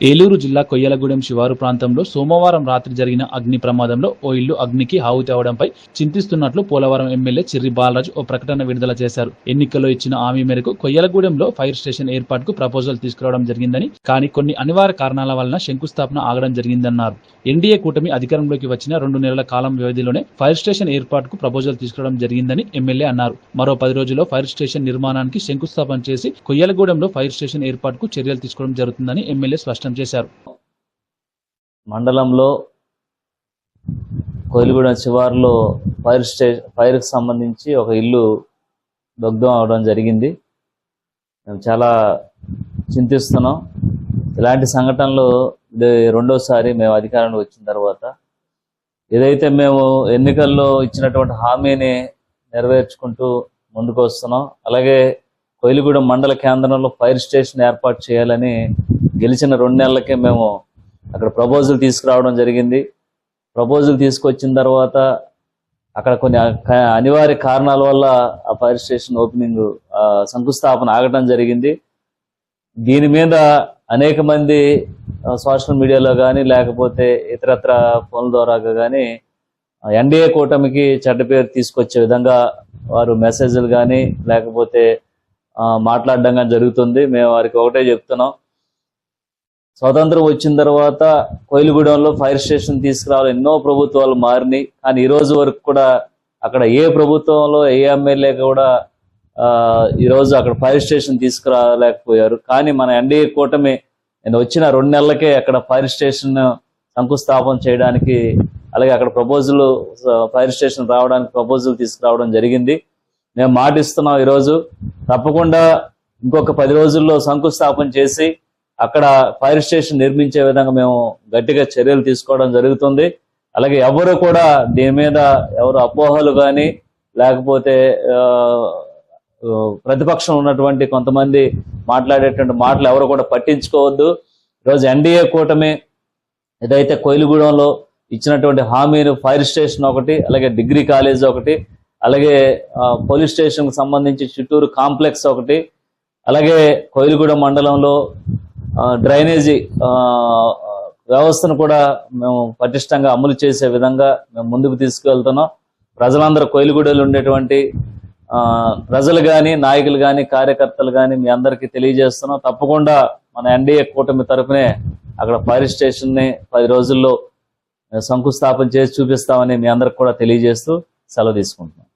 ఏలూరు జిల్లా కొయ్యలగూడెం శివారు ప్రాంతంలో సోమవారం రాత్రి జరిగిన అగ్ని ప్రమాదంలో ఓ ఇల్లు అగ్నికి హావు అవడంపై చింతిస్తున్నట్లు పోలవరం ఎమ్మెల్యే చిర్రి బాలరాజు ఓ ప్రకటన విడుదల చేశారు. ఎన్నికల్లో ఇచ్చిన హామీ మేరకు కొయ్యలగూడెంలో ఫైర్ స్టేషన్ ఏర్పాటుకు ప్రపోజల్ తీసుకురావడం జరిగిందని కానీ కొన్ని అనివార్య కారణాల వలన శంకుస్థాపన ఆగడం జరిగిందన్నారు. ఎన్డీఏ కూటమి అధికారంలోకి వచ్చిన రెండు నెలల కాలం వ్యవధిలోనే ఫైర్ స్టేషన్ ఏర్పాటుకు ప్రపోజల్ తీసుకురావడం జరిగిందని ఎమ్మెల్యే అన్నారు. మరో పది రోజుల్లో ఫైర్ స్టేషన్ నిర్మాణానికి శంకుస్థాపన చేసి కొయ్యలగూడెంలో ఫైర్ స్టేషన్ ఏర్పాటుకు చర్యలు తీసుకోవడం జరుగుతుందని ఎమ్మెల్యే స్పష్టం చేశారు. మండలంలో కోయిలగూడెం శివారులో ఫైర్ స్టే ఫైర్కి సంబంధించి ఒక ఇల్లు దగ్ధం అవడం జరిగింది. మేము చాలా చింతిస్తున్నాం. ఇలాంటి సంఘటనలు ఇది రెండోసారి మేము అధికారంలో వచ్చిన తర్వాత ఏదైతే మేము ఎన్నికల్లో ఇచ్చినటువంటి హామీని నెరవేర్చుకుంటూ ముందుకు వస్తున్నాం. అలాగే కోయిలగూడెం మండల కేంద్రంలో ఫైర్ స్టేషన్ ఏర్పాటు చేయాలని గెలిచిన రెండు నెలలకే మేము అక్కడ ప్రపోజల్ తీసుకురావడం జరిగింది. ప్రపోజల్ తీసుకొచ్చిన తర్వాత అక్కడ కొన్ని అనివార్య కారణాల వల్ల ఆ ఫైర్ స్టేషన్ ఓపెనింగ్ శంకుస్థాపన ఆగటం జరిగింది. దీని మీద అనేక మంది సోషల్ మీడియాలో కానీ లేకపోతే ఇతరత్ర ఫోన్ల ద్వారా కానీ ఎన్డీఏ కూటమికి చెడ్డ పేరు తీసుకొచ్చే విధంగా వారు మెసేజ్లు కానీ లేకపోతే మాట్లాడడం కానీ జరుగుతుంది. మేము వారికి ఒకటే చెప్తున్నాం. స్వతంత్రం వచ్చిన తర్వాత కోయిలగూడెంలో ఫైర్ స్టేషన్ తీసుకురావాలి. ఎన్నో ప్రభుత్వాలు మారినాయి. కానీ ఈ రోజు వరకు కూడా అక్కడ ఏ ప్రభుత్వంలో ఏ ఎమ్మెల్యే కూడా ఈరోజు ఈ రోజు అక్కడ ఫైర్ స్టేషన్ తీసుకురాలేకపోయారు. కానీ మన ఎన్డీఏ కూటమి నేను వచ్చిన రెండు నెలలకే అక్కడ ఫైర్ స్టేషన్ శంకుస్థాపన చేయడానికి అలాగే అక్కడ ప్రపోజల్ ఫైర్ స్టేషన్ రావడానికి ప్రపోజల్ తీసుకురావడం జరిగింది. మేము మాటిస్తున్నాం ఈరోజు తప్పకుండా ఇంకొక పది రోజుల్లో శంకుస్థాపన చేసి అక్కడ ఫైర్ స్టేషన్ నిర్మించే విధంగా మేము గట్టిగా చర్యలు తీసుకోవడం జరుగుతుంది. అలాగే ఎవరు కూడా దీని మీద ఎవరు అపోహలు కానీ లేకపోతే ప్రతిపక్షం ఉన్నటువంటి కొంతమంది మాట్లాడేటువంటి మాటలు ఎవరు కూడా పట్టించుకోవద్దు. ఈరోజు ఎన్డీఏ కూటమి ఏదైతే కోయిలగూడెంలో ఇచ్చినటువంటి హామీలు ఫైర్ స్టేషన్ ఒకటి అలాగే డిగ్రీ కాలేజ్ ఒకటి అలాగే పోలీస్ స్టేషన్కు సంబంధించి చిట్టూరు కాంప్లెక్స్ ఒకటి అలాగే కోయిలగూడెం మండలంలో డ్రైనేజీ వ్యవస్థను కూడా మేము పటిష్టంగా అమలు చేసే విధంగా మేము ముందుకు తీసుకెళ్తున్నాం. ప్రజలందరూ కోయిలగూడెలు ఉండేటువంటి ప్రజలు కానీ నాయకులు కానీ కార్యకర్తలు కానీ మీ అందరికీ తెలియజేస్తున్నాం. తప్పకుండా మన ఎన్డీఏ కూటమి తరఫునే అక్కడ ఫైర్ స్టేషన్ని పది రోజుల్లో శంకుస్థాపన చేసి చూపిస్తామని మీ అందరికి కూడా తెలియజేస్తూ సెలవు తీసుకుంటున్నాం.